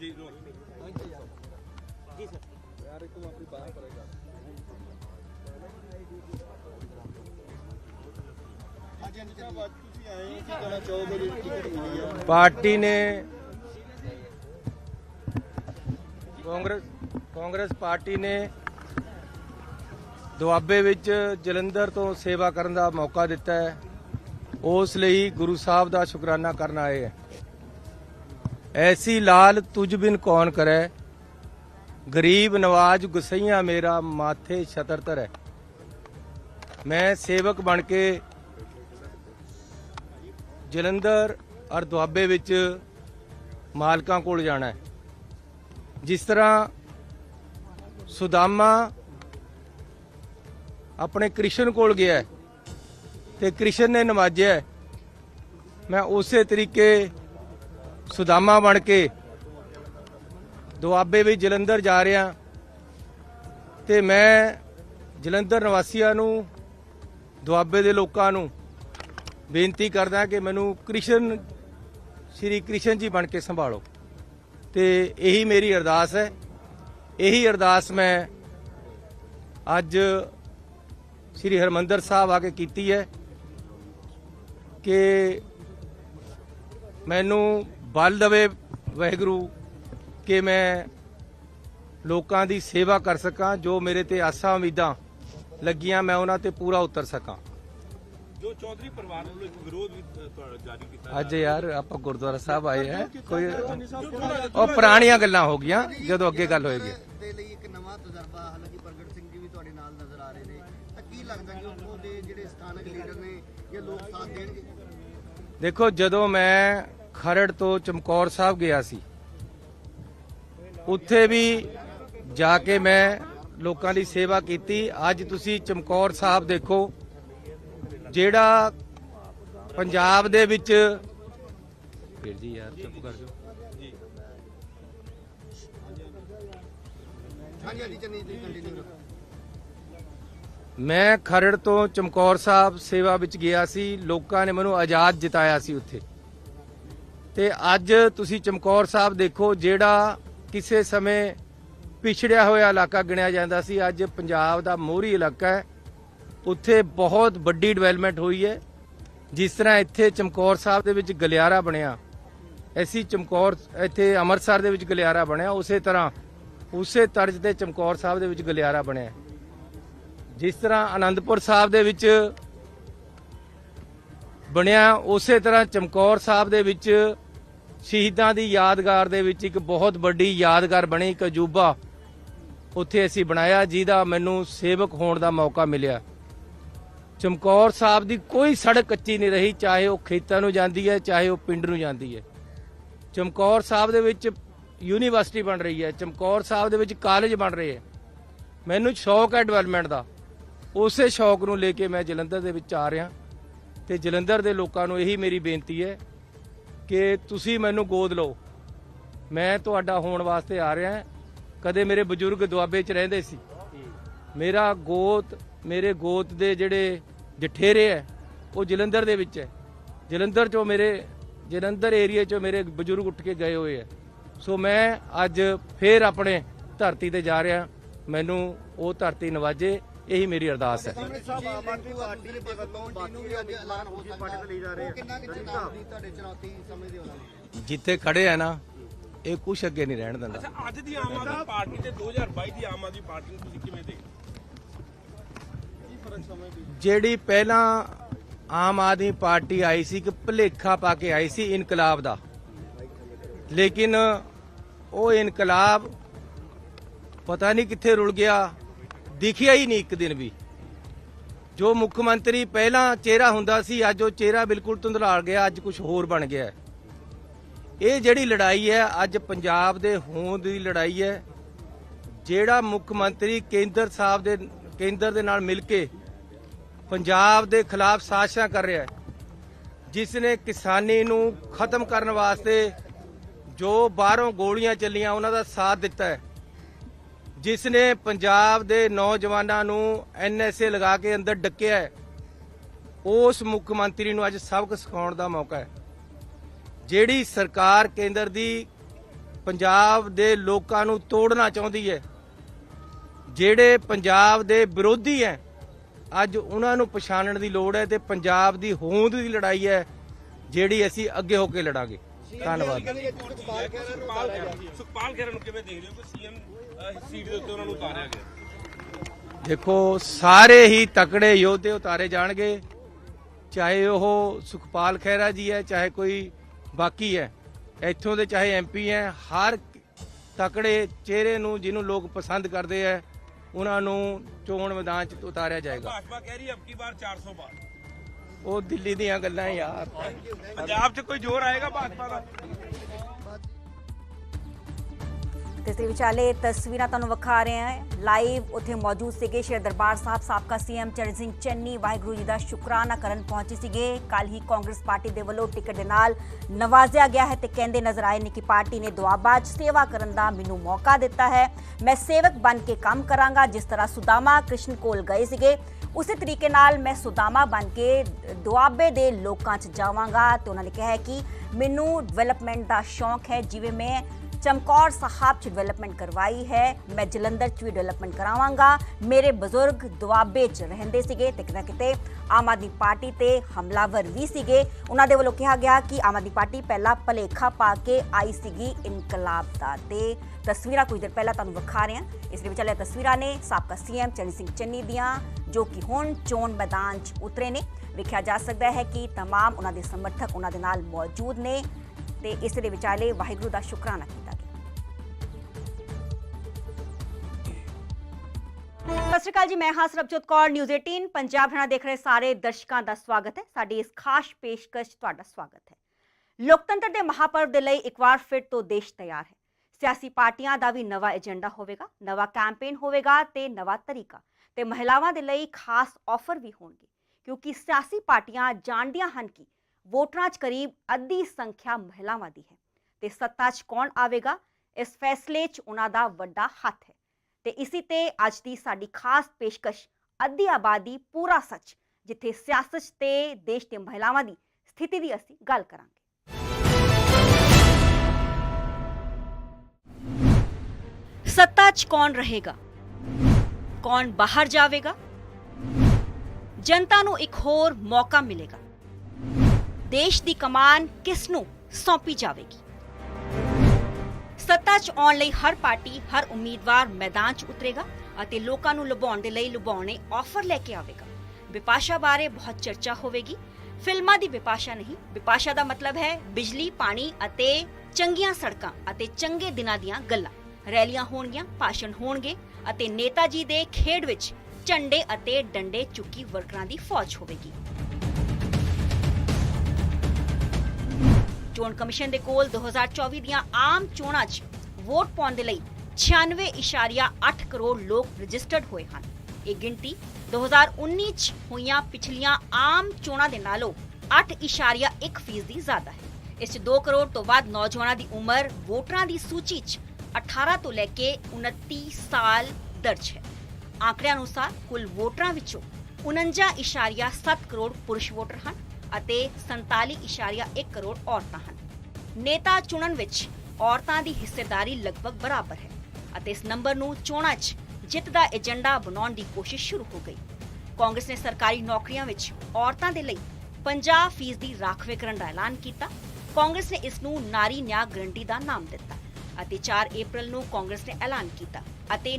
ਜੀ ਰੋ ਤੁਸੀਂ ਆਏ ਹੋ ਕੀ ਕਹਿਣਾ ਚਾਹੋਗੇ ਜਿਹੜੀ ਪਾਰਟੀ ਨੇ ਕਾਂਗਰਸ ਕਾਂਗਰਸ ਪਾਰਟੀ ਨੇ ਦੁਆਬੇ ਵਿੱਚ ਜਲੰਧਰ ਤੋਂ ਸੇਵਾ ਕਰਨ ਦਾ ਮੌਕਾ ਦਿੱਤਾ ਹੈ। ਉਸ ਲਈ ਗੁਰੂ ਸਾਹਿਬ ਦਾ ਸ਼ੁਕਰਾਨਾ ਕਰਨ ਆਏ ਹੈ। ਐਸੀ ਲਾਲ ਤੁਝ ਬਿਨ ਕੌਣ ਕਰੈ? ਗਰੀਬ ਨਵਾਜ ਗੁਸਈਆ ਮੇਰਾ ਮਾਥੇ ਛਤਰ ਧਰੈ। ਮੈਂ ਸੇਵਕ ਬਣ ਕੇ ਜਲੰਧਰ ਔਰ ਦੁਆਬੇ ਵਿੱਚ ਮਾਲਕਾਂ ਕੋਲ ਜਾਣਾ ਹੈ। ਜਿਸ ਤਰ੍ਹਾਂ ਸੁਦਾਮਾ ਆਪਣੇ ਕ੍ਰਿਸ਼ਨ ਕੋਲ ਗਿਆ ਹੈ ਤੇ ਕ੍ਰਿਸ਼ਨ ਨੇ ਨਵਾਜਿਆ ਮੈਂ ਉਸੇ ਤਰੀਕੇ ਸੁਦਾਮਾ ਬਣ ਕੇ ਦੁਆਬੇ ਵਿੱਚ ਜਲੰਧਰ ਜਾ ਰਿਹਾ। ਤੇ ਮੈਂ ਜਲੰਧਰ ਨਿਵਾਸੀਆਂ ਨੂੰ ਦੁਆਬੇ ਦੇ ਲੋਕਾਂ ਨੂੰ ਬੇਨਤੀ ਕਰਦਾ ਕਿ ਮੈਨੂੰ ਕ੍ਰਿਸ਼ਨ, ਸ਼੍ਰੀ ਕ੍ਰਿਸ਼ਨ ਜੀ ਬਣ ਕੇ ਸੰਭਾਲੋ। ਤੇ ਇਹੀ ਮੇਰੀ ਅਰਦਾਸ ਹੈ। ਇਹੀ ਅਰਦਾਸ ਮੈਂ ਅੱਜ ਸ਼੍ਰੀ ਹਰਮੰਦਰ ਸਾਹਿਬ ਆ ਕੇ ਕੀਤੀ ਹੈ ਕਿ ਮੈਨੂੰ ਬਲ ਦਵੇ ਵਾਹਿਗੁਰੂ ਕਿ ਮੈਂ ਲੋਕਾਂ ਦੀ ਸੇਵਾ ਕਰ ਸਕਾਂ ਜੋ ਮੇਰੇ ਤੇ ਆਸਾਂ ਉਮੀਦਾਂ ਲੱਗੀਆਂ ਮੈਂ ਉਹਨਾਂ ਤੇ ਪੂਰਾ ਉਤਰ ਸਕਾਂ। ਜੋ ਚੌਧਰੀ ਪਰਿਵਾਰ ਵੱਲੋਂ ਇੱਕ ਵਿਰੋਧ ਵੀ ਤੁਹਾਡਾ ਜਾਰੀ ਕੀਤਾ ਅੱਜ ਯਾਰ ਆਪਾਂ ਗੁਰਦੁਆਰਾ ਸਾਹਿਬ ਆਏ ਆ। ਕੋਈ ਉਹ ਪੁਰਾਣੀਆਂ ਗੱਲਾਂ ਹੋ ਗਈਆਂ ਜਦੋਂ ਅੱਗੇ ਗੱਲ ਹੋਏਗੀ। ਦੇ ਲਈ ਇੱਕ ਨਵਾਂ ਤਜਰਬਾ ਹਾਲਾਂਕਿ ਪ੍ਰਗਟ ਸਿੰਘ ਜੀ ਵੀ ਤੁਹਾਡੇ ਨਾਲ ਨਜ਼ਰ ਆ ਰਹੇ ਨੇ। ਤਾਂ ਕੀ ਲੱਗਦਾ ਕਿ ਉੱਥੋਂ ਦੇ ਜਿਹੜੇ ਸਥਾਨਕ ਲੀਡਰ ਨੇ ਇਹ ਲੋਕ ਸਾਥ ਦੇਣਗੇ? ਦੇਖੋ ਜਦੋਂ ਮੈਂ ਖਰੜ ਤੋਂ ਚਮਕੌਰ ਸਾਹਿਬ ਗਿਆ ਸੀ। ਉੱਥੇ ਵੀ ਜਾ ਕੇ ਮੈਂ ਲੋਕਾਂ ਦੀ ਸੇਵਾ ਕੀਤੀ। ਅੱਜ ਤੁਸੀਂ ਚਮਕੌਰ ਸਾਹਿਬ ਦੇਖੋ ਜਿਹੜਾ ਪੰਜਾਬ ਦੇ ਵਿੱਚ ਫਿਰ ਜੀ ਯਾਰ ਚੁੱਪ ਕਰ ਜਾਓ। ਮੈਂ ਖਰੜ ਤੋਂ ਚਮਕੌਰ ਸਾਹਿਬ ਸੇਵਾ ਵਿੱਚ ਗਿਆ ਸੀ। ਲੋਕਾਂ ਨੇ ਮੈਨੂੰ ਆਜ਼ਾਦ ਜਿਤਾਇਆ ਸੀ ਉੱਥੇ। ਤੇ ਅੱਜ ਤੁਸੀਂ ਚਮਕੌਰ ਸਾਹਿਬ ਦੇਖੋ, ਜਿਹੜਾ ਕਿਸੇ ਸਮੇਂ ਪਿਛੜਿਆ ਹੋਇਆ ਇਲਾਕਾ ਗਿਣਿਆ ਜਾਂਦਾ ਸੀ, ਅੱਜ ਪੰਜਾਬ ਦਾ ਮੋਹਰੀ ਇਲਾਕਾ ਹੈ। ਉੱਥੇ ਬਹੁਤ ਵੱਡੀ ਡਿਵੈਲਪਮੈਂਟ ਹੋਈ ਹੈ। ਜਿਸ ਤਰ੍ਹਾਂ ਇੱਥੇ ਚਮਕੌਰ ਸਾਹਿਬ ਦੇ ਵਿੱਚ ਗਲਿਆਰਾ ਬਣਿਆ, ਐਸੀ ਚਮਕੌਰ, ਇੱਥੇ ਅੰਮ੍ਰਿਤਸਰ ਦੇ ਵਿੱਚ ਗਲਿਆਰਾ ਬਣਿਆ, ਉਸੇ ਤਰ੍ਹਾਂ ਉਸੇ ਤਰਜ਼ ਤੇ ਚਮਕੌਰ ਸਾਹਿਬ ਦੇ ਵਿੱਚ ਗਲਿਆਰਾ ਬਣਿਆ। ਜਿਸ ਤਰ੍ਹਾਂ ਆਨੰਦਪੁਰ ਸਾਹਿਬ ਦੇ ਵਿੱਚ ਬਣਿਆ, ਉਸੇ ਤਰ੍ਹਾਂ ਚਮਕੌਰ ਸਾਹਿਬ ਦੇ ਵਿੱਚ ਸ਼ਹੀਦਾਂ ਦੀ ਯਾਦਗਾਰ ਦੇ ਵਿੱਚ ਇੱਕ ਬਹੁਤ ਵੱਡੀ ਯਾਦਗਾਰ ਬਣੀ ਇੱਕ ਅਜੂਬਾ। ਉੱਥੇ ਅਸੀਂ ਬਣਾਇਆ, ਜਿਹਦਾ ਮੈਨੂੰ ਸੇਵਕ ਹੋਣ ਦਾ ਮੌਕਾ ਮਿਲਿਆ। ਚਮਕੌਰ ਸਾਹਿਬ ਦੀ ਕੋਈ ਸੜਕ ਕੱਚੀ ਨਹੀਂ ਰਹੀ, ਚਾਹੇ ਉਹ ਖੇਤਾਂ ਨੂੰ ਜਾਂਦੀ ਹੈ, ਚਾਹੇ ਉਹ ਪਿੰਡ ਨੂੰ ਜਾਂਦੀ ਹੈ। ਚਮਕੌਰ ਸਾਹਿਬ ਦੇ ਵਿੱਚ ਯੂਨੀਵਰਸਿਟੀ ਬਣ ਰਹੀ ਹੈ, ਚਮਕੌਰ ਸਾਹਿਬ ਦੇ ਵਿੱਚ ਕਾਲਜ ਬਣ ਰਹੇ ਹੈ। ਮੈਨੂੰ ਸ਼ੌਕ ਹੈ ਡਿਵੈਲਪਮੈਂਟ ਦਾ। ਉਸੇ ਸ਼ੌਕ ਨੂੰ ਲੈ ਕੇ ਮੈਂ ਜਲੰਧਰ ਦੇ ਵਿੱਚ ਆ ਰਿਹਾ। ਤੇ ਜਲੰਧਰ ਦੇ ਲੋਕਾਂ ਨੂੰ ਇਹੀ ਮੇਰੀ ਬੇਨਤੀ ਹੈ ਕਿ ਤੁਸੀਂ ਮੈਨੂੰ ਗੋਦ ਲਓ। ਮੈਂ ਤੁਹਾਡਾ ਹੋਣ ਵਾਸਤੇ ਆ ਰਿਹਾ ਕਦੇ ਮੇਰੇ ਬਜ਼ੁਰਗ ਦੁਆਬੇ 'ਚ ਰਹਿੰਦੇ ਸੀ। ਮੇਰਾ ਗੋਤ, ਮੇਰੇ ਗੋਤ ਦੇ ਜਿਹੜੇ ਜਠੇਰੇ ਹੈ, ਉਹ ਜਲੰਧਰ ਦੇ ਵਿੱਚ ਹੈ। ਜਲੰਧਰ 'ਚੋਂ ਮੇਰੇ, ਜਲੰਧਰ ਏਰੀਆ 'ਚੋਂ ਮੇਰੇ ਬਜ਼ੁਰਗ ਉੱਠ ਕੇ ਗਏ ਹੋਏ ਹੈ। ਸੋ ਮੈਂ ਅੱਜ ਫੇਰ ਆਪਣੇ ਧਰਤੀ ਤੇ ਜਾ ਰਿਹਾ ਮੈਨੂੰ ਉਹ ਧਰਤੀ ਨਵਾਜੇ। ਇਹੀ ਮੇਰੀ ਅਰਦਾਸ ਹੈ। ਸਾਹਿਬ ਆਮ ਆਦਮੀ ਪਾਰਟੀ ਦੇ ਵੱਲੋਂ ਬਾਕੀ ਵੀ ਅੱਜ ਐਲਾਨ ਹੋ ਸਕਦਾ ਹੈ ਲਈ ਜਾ ਰਹੇ ਕਿੰਨਾ ਕਿ ਚੇਤਾਵਨੀ ਦੀ ਤੁਹਾਡੇ ਚੁਣੌਤੀ ਸਮਝਦੇ ਹੋ ਨਾਲ ਜਿੱਥੇ ਖੜੇ ਆ ਨਾ ਇਹ ਕੁਛ ਅੱਗੇ ਨਹੀਂ ਰਹਿਣ ਦਿੰਦਾ। ਅੱਛਾ ਅੱਜ ਦੀ ਆਮ ਆਦਮੀ ਪਾਰਟੀ ਤੇ 2022 ਦੀ ਆਮ ਆਦਮੀ ਪਾਰਟੀ ਨੂੰ ਤੁਸੀਂ ਕਿਵੇਂ ਦੇਖਦੇ? ਜਿਹੜੀ ਪਹਿਲਾਂ ਆਮ ਆਦਮੀ ਪਾਰਟੀ ਆਈ ਸੀ ਕਿ ਭਲੇਖਾ ਪਾ ਕੇ ਆਈ ਸੀ ਇਨਕਲਾਬ ਦਾ। ਲੇਕਿਨ ਉਹ ਇਨਕਲਾਬ ਪਤਾ ਨਹੀਂ ਕਿੱਥੇ ਰੁਲ ਗਿਆ। ਦਿਖਿਆ ਹੀ ਨਹੀਂ ਇੱਕ ਦਿਨ ਵੀ। ਜੋ ਮੁੱਖ ਮੰਤਰੀ ਪਹਿਲਾਂ ਚਿਹਰਾ ਹੁੰਦਾ ਸੀ, ਅੱਜ ਉਹ ਚਿਹਰਾ ਬਿਲਕੁਲ ਧੁੰਦਲਾਲ ਗਿਆ, ਅੱਜ ਕੁਝ ਹੋਰ ਬਣ ਗਿਆ ਇਹ ਜਿਹੜੀ ਲੜਾਈ ਹੈ, ਅੱਜ ਪੰਜਾਬ ਦੇ ਹੋਂਦ ਦੀ ਲੜਾਈ ਹੈ, ਜਿਹੜਾ ਮੁੱਖ ਮੰਤਰੀ ਕੇਂਦਰ ਸਾਹਿਬ ਦੇ, ਕੇਂਦਰ ਦੇ ਨਾਲ ਮਿਲ ਕੇ ਪੰਜਾਬ ਦੇ ਖਿਲਾਫ ਸਾਜ਼ਿਸ਼ਾਂ ਕਰ ਰਿਹਾ ਹੈ, ਜਿਸ ਨੇ ਕਿਸਾਨੀ ਨੂੰ ਖਤਮ ਕਰਨ ਵਾਸਤੇ ਜੋ ਬਾਹਰੋਂ ਗੋਲੀਆਂ ਚੱਲੀਆਂ, ਉਹਨਾਂ ਦਾ ਸਾਥ ਦਿੱਤਾ ਹੈ। ਜਿਸ ਨੇ ਪੰਜਾਬ ਦੇ ਨੌਜਵਾਨਾਂ ਨੂੰ ਐਨਐਸਏ ਲਗਾ ਕੇ ਅੰਦਰ ਡੱਕਿਆ ਹੈ ਉਸ ਮੁੱਖ ਮੰਤਰੀ ਨੂੰ ਅੱਜ ਸਬਕ ਸਿਖਾਉਣ ਦਾ ਮੌਕਾ ਹੈ। ਜਿਹੜੀ ਸਰਕਾਰ ਕੇਂਦਰ ਦੀ ਪੰਜਾਬ ਦੇ ਲੋਕਾਂ ਨੂੰ ਤੋੜਨਾ ਚਾਹੁੰਦੀ ਹੈ ਜਿਹੜੇ ਪੰਜਾਬ ਦੇ ਵਿਰੋਧੀ ਹੈ ਅੱਜ ਉਹਨਾਂ ਨੂੰ ਪਛਾਣਨ ਦੀ ਲੋੜ ਹੈ ਤੇ ਪੰਜਾਬ ਦੀ ਹੋਂਦ ਦੀ ਲੜਾਈ ਹੈ ਜਿਹੜੀ ਅਸੀਂ ਅੱਗੇ ਹੋ ਕੇ ਲੜਾਂਗੇ। ਧੰਨਵਾਦ। ਸੁਖਪਾਲ ਸੁਖਪਾਲ ਖਹਿਰਾ ਨੂੰ ਕਿਵੇਂ ਦੇਖ ਰਹੇ ਹੋ ਕਿ ਸੀਐਮ ਸੀਟ ਦੇ ਉੱਤੇ ਉਹਨਾਂ ਨੂੰ ਉਤਾਰਿਆ ਗਿਆ ਦੇਖੋ ਸਾਰੇ ਹੀ ਤਕੜੇ ਯੋਧੇ ਉਤਾਰੇ ਜਾਣਗੇ ਚਾਹੇ ਉਹ ਸੁਖਪਾਲ ਖਹਿਰਾ ਜੀ ਹੈ ਚਾਹੇ ਕੋਈ ਬਾਕੀ ਹੈ। ਇੱਥੋਂ ਦੇ ਚਾਹੇ ਐਮਪੀ ਹੈ ਹਰ ਤਕੜੇ ਚਿਹਰੇ ਨੂੰ ਜਿਹਨੂੰ ਲੋਕ ਪਸੰਦ ਕਰਦੇ ਹੈ ਉਹਨਾਂ ਨੂੰ ਚੋਣ ਮੈਦਾਨ 'ਚ ਉਤਾਰਿਆ ਜਾਏਗਾ। ਭਾਜਪਾ ਕਹਿ ਰਹੀ ਹੈ ਅਬਕੀ ਵਾਰ 400 ਬਾਰ ਉਹ ਦਿੱਲੀ ਦੀਆਂ ਗੱਲਾਂ ਯਾਰ। ਪੰਜਾਬ 'ਚ ਕੋਈ ਜ਼ੋਰ ਆਏਗਾ ਭਾਜਪਾ ਦਾ? ਤੇ ਇਸ ਦੇ ਵਿਚਾਲੇ ਤਸਵੀਰਾਂ ਤੁਹਾਨੂੰ ਵਿਖਾ ਰਹੇ ਹਾਂ। ਲਾਈਵ ਉੱਥੇ ਮੌਜੂਦ ਸੀਗੇ ਸ਼ੇਰ ਦਰਬਾਰ ਸਾਹਿਬ ਸਾਬਕਾ ਸੀਐਮ ਚਰਨ ਸਿੰਘ ਚੰਨੀ। ਵਾਹਿਗੁਰੂ ਜੀ ਦਾ ਸ਼ੁਕਰਾਨਾ ਕਰਨ ਪਹੁੰਚੇ ਸੀਗੇ। ਕੱਲ ਹੀ ਕਾਂਗਰਸ ਪਾਰਟੀ ਦੇ ਵੱਲੋਂ ਟਿਕਟ ਦੇ ਨਾਲ ਨਵਾਜ਼ਿਆ ਗਿਆ ਹੈ ਤੇ ਕਹਿੰਦੇ ਨਜ਼ਰ ਆਏ ਨੇ ਕਿ ਪਾਰਟੀ ਨੇ ਦੁਆਬਾ 'ਚ ਸੇਵਾ ਕਰਨ ਦਾ ਮੈਨੂੰ ਮੌਕਾ ਦਿੱਤਾ ਹੈ। ਮੈਂ ਸੇਵਕ ਬਣ ਕੇ ਕੰਮ ਕਰਾਂਗਾ, ਜਿਸ ਤਰ੍ਹਾਂ ਸੁਦਾਮਾ ਕ੍ਰਿਸ਼ਨ ਕੋਲ ਗਏ ਸੀਗੇ। ਉਸੇ ਤਰੀਕੇ ਨਾਲ ਮੈਂ ਸੁਦਾਮਾ ਬਣ ਕੇ ਦੁਆਬੇ ਦੇ ਲੋਕਾਂ 'ਚ ਜਾਵਾਂਗਾ ਤੇ ਉਹਨਾਂ ਨੇ ਕਿਹਾ ਹੈ ਕਿ ਮੈਨੂੰ ਡਿਵੈਲਪਮੈਂਟ ਦਾ ਸ਼ੌਂਕ ਹੈ, ਜਿਵੇਂ ਮੈਂ ਚਮਕੌਰ ਸਾਹਿਬ ਚ ਡਿਵੈਲਪਮੈਂਟ ਕਰਵਾਈ ਹੈ ਮੈਂ ਜਲੰਧਰ ਚ ਵੀ ਡਿਵੈਲਪਮੈਂਟ ਕਰਾਵਾਂਗਾ ਮੇਰੇ ਬਜ਼ੁਰਗ ਦੁਆਬੇ ਚ ਰਹਿੰਦੇ ਸੀਗੇ ਤੇ ਕਿਤੇ ਨਾ ਕਿਤੇ ਆਮ ਆਦਮੀ ਪਾਰਟੀ ਤੇ ਹਮਲਾਵਰ ਵੀ ਸੀਗੇ ਉਹਨਾਂ ਦੇ ਵੱਲੋਂ ਕਿਹਾ ਗਿਆ ਕਿ ਆਮ ਆਦਮੀ ਪਾਰਟੀ ਪਹਿਲਾਂ ਭਲੇਖਾ ਪਾ ਕੇ ਆਈ ਸੀਗੀ ਇਨਕਲਾਬ ਦਾ ਤੇ ਤਸਵੀਰਾਂ ਕੁਝ ਦੇਰ ਪਹਿਲਾਂ ਤੁਹਾਨੂੰ ਵਿਖਾ ਰਹੇ ਹਾਂ ਇਸ ਦੇ ਵਿਚਾਲੇ ਤਸਵੀਰਾਂ ਨੇ ਸਾਬਕਾ ਸੀਐਮ ਚਰਨ ਸਿੰਘ ਚੰਨੀ ਦੀਆਂ ਜੋ ਕਿ ਹੁਣ ਚੋਣ ਮੈਦਾਨ 'ਚ ਉਤਰੇ ਨੇ ਵੇਖਿਆ ਜਾ ਸਕਦਾ ਹੈ ਕਿ ਤਮਾਮ ਉਹਨਾਂ ਦੇ ਸਮਰਥਕ ਉਹਨਾਂ ਦੇ ਨਾਲ ਮੌਜੂਦ ਨੇ ਤੇ ਇਸ ਦੇ ਵਿਚਾਲੇ ਵਾਹਿਗੁਰੂ ਦਾ ਸ਼ੁਕਰਾਨਾ ਕੀਤਾ ਗਿਆ। ਸਤਿ ਸ਼੍ਰੀ ਅਕਾਲ ਜੀ, ਮੈਂ ਹਾਂ ਸਰਬਜੋਤ ਕੌਰ ਨਿਊਜ਼ 18 ਪੰਜਾਬ ਹਣਾ ਦੇਖ ਰਹੇ ਸਾਰੇ ਦਰਸ਼ਕਾਂ ਦਾ ਸਵਾਗਤ ਹੈ। ਸਾਡੀ ਇਸ ਖਾਸ ਪੇਸ਼ਕਸ਼ ਤੁਹਾਡਾ ਸਵਾਗਤ ਹੈ। ਲੋਕਤੰਤਰ ਦੇ ਮਹਾਪਰਵ ਦੇ ਲਈ ਇੱਕ ਵਾਰ ਫਿਰ ਤੋਂ ਦੇਸ਼ ਤਿਆਰ ਹੈ। ਸਿਆਸੀ ਪਾਰਟੀਆਂ ਦਾ ਵੀ ਨਵਾਂ ਏਜੰਡਾ ਹੋਵੇਗਾ, ਨਵਾਂ ਕੈਂਪੇਨ ਹੋਵੇਗਾ ਤੇ ਨਵਾਂ ਤਰੀਕਾ ਤੇ ਮਹਿਲਾਵਾਂ ਦੇ ਲਈ ਖਾਸ ਆਫਰ ਵੀ ਹੋਣਗੇ। ਕਿਉਂਕਿ ਸਿਆਸੀ ਪਾਰਟੀਆਂ ਜਾਣਦੀਆਂ ਹਨ ਕਿ ਵੋਟਰਾਂ 'ਚ ਕਰੀਬ ਅੱਧੀ ਸੰਖਿਆ ਮਹਿਲਾਵਾਂ ਦੀ ਹੈ। ਤੇ ਸੱਤਾ 'ਚ ਕੌਣ ਆਵੇਗਾ? ਇਸ ਫੈਸਲੇ 'ਚ ਉਹਨਾਂ ਦਾ ਵੱਡਾ ਹੱਥ ਹੈ। ਤੇ ਇਸੇ ਤੇ ਅੱਜ ਦੀ ਸਾਡੀ ਖਾਸ ਪੇਸ਼ਕਸ਼ ਅੱਧੀ ਆਬਾਦੀ ਪੂਰਾ ਸੱਚ, ਜਿੱਥੇ ਸਿਆਸਤ ਤੇ ਦੇਸ਼ ਦੇ ਮਹਿਲਾਵਾਂ ਦੀ ਸਥਿਤੀ ਦੀ ਅਸੀਂ ਗੱਲ ਕਰਾਂਗੇ। ਸੱਤਾ 'ਚ ਕੌਣ ਰਹੇਗਾ? ਕੌਣ ਬਾਹਰ ਜਾਵੇਗਾ? ਜਨਤਾ ਨੂੰ ਇੱਕ ਹੋਰ ਮੌਕਾ ਮਿਲੇਗਾ। ਦੇਸ਼ ਦੀ ਕਮਾਨ ਕਿਸ ਨੂੰ ਸੌਂਪੀ ਜਾਵੇਗੀ? ਸੱਤਾ 'ਚ ਆਉਣ ਲਈ ਹਰ ਪਾਰਟੀ, ਹਰ ਉਮੀਦਵਾਰ ਮੈਦਾਨ 'ਚ ਉਤਰੇਗਾ ਅਤੇ ਲੋਕਾਂ ਨੂੰ ਲੁਭਾਉਣ ਦੇ ਲਈ ਲੁਭਾਉਣੇ ਆਫਰ ਲੈ ਕੇ ਆਵੇਗਾ। ਵਿਪਾਸ਼ਾ ਬਾਰੇ ਬਹੁਤ ਚਰਚਾ ਹੋਵੇਗੀ। ਫਿਲਮਾਂ ਦੀ ਵਿਪਾਸ਼ਾ ਨਹੀਂ ਵਿਪਾਸ਼ਾ ਦਾ ਮਤਲਬ ਹੈ ਬਿਜਲੀ, ਪਾਣੀ ਅਤੇ ਚੰਗੀਆਂ ਸੜਕਾਂ ਅਤੇ ਚੰਗੇ ਦਿਨਾਂ ਦੀਆਂ ਗੱਲਾਂ। ਰੈਲੀਆਂ ਹੋਣਗੀਆਂ, ਭਾਸ਼ਣ ਹੋਣਗੇ ਅਤੇ ਨੇਤਾ ਜੀ ਦੇ ਖੇਡ ਵਿੱਚ ਝੰਡੇ ਅਤੇ ਡੰਡੇ ਚੁੱਕੀ ਵਰਕਰਾਂ ਦੀ ਫੌਜ ਹੋਵੇਗੀ। ਚੋਣ ਕਮਿਸ਼ਨ ਦੇ ਕੋਲ 2024 ਦੀਆਂ ਆਮ ਚੋਣਾਂ 'ਚ ਵੋਟ ਪਾਉਣ ਦੇ ਲਈ 96.8 ਕਰੋੜ ਲੋਕ ਰਜਿਸਟਰਡ ਹੋਏ ਹਨ। ਇਹ ਗਿਣਤੀ 2019 'ਚ ਹੋਈਆਂ ਪਿਛਲੀਆਂ ਆਮ ਚੋਣਾਂ ਦੇ ਨਾਲੋਂ 8.1 ਫੀਸਦੀ ਜ਼ਿਆਦਾ ਹੈ। ਇਸ 'ਚ 2 ਕਰੋੜ ਤੋਂ ਵੱਧ ਨੌਜਵਾਨਾਂ ਦੀ ਉਮਰ ਵੋਟਰਾਂ ਦੀ ਸੂਚੀ 'ਚ 18 ਤੋਂ ਲੈ ਕੇ 29 ਸਾਲ ਦਰਜ ਹੈ। ਆંકੜਿਆਂ ਅਨੁਸਾਰ ਕੁੱਲ ਵੋਟਰਾਂ ਵਿੱਚੋਂ 49.7 ਕਰੋੜ ਪੁਰਸ਼ ਵੋਟਰ ਹਨ। ਅਤੇ 47.1 ਕਰੋੜ ਔਰਤਾਂ ਹਨ। ਨੇਤਾ ਚੁਣਨ ਵਿੱਚ ਔਰਤਾਂ ਦੀ ਹਿੱਸੇਦਾਰੀ ਲਗਭਗ ਬਰਾਬਰ ਹੈ ਅਤੇ ਇਸ ਨੰਬਰ ਨੂੰ ਚੋਣਾਂ 'ਚ ਜਿੱਤ ਦਾ ਏਜੰਡਾ ਬਣਾਉਣ ਦੀ ਕੋਸ਼ਿਸ਼ ਸ਼ੁਰੂ ਹੋ ਗਈ। ਕਾਂਗਰਸ ਨੇ ਸਰਕਾਰੀ ਨੌਕਰੀਆਂ ਵਿੱਚ ਔਰਤਾਂ ਦੇ ਲਈ 50% ਦੀ ਰਾਖਵੇਂਕਰਨ ਦਾ ਐਲਾਨ ਕੀਤਾ। ਕਾਂਗਰਸ ਨੇ ਇਸ ਨੂੰ ਨਾਰੀ ਨਿਆਂ ਗਰੰਟੀ ਦਾ ਨਾਮ ਦਿੱਤਾ ਅਤੇ 4 ਅਪ੍ਰੈਲ ਨੂੰ ਕਾਂਗਰਸ ਨੇ ਐਲਾਨ ਕੀਤਾ ਅਤੇ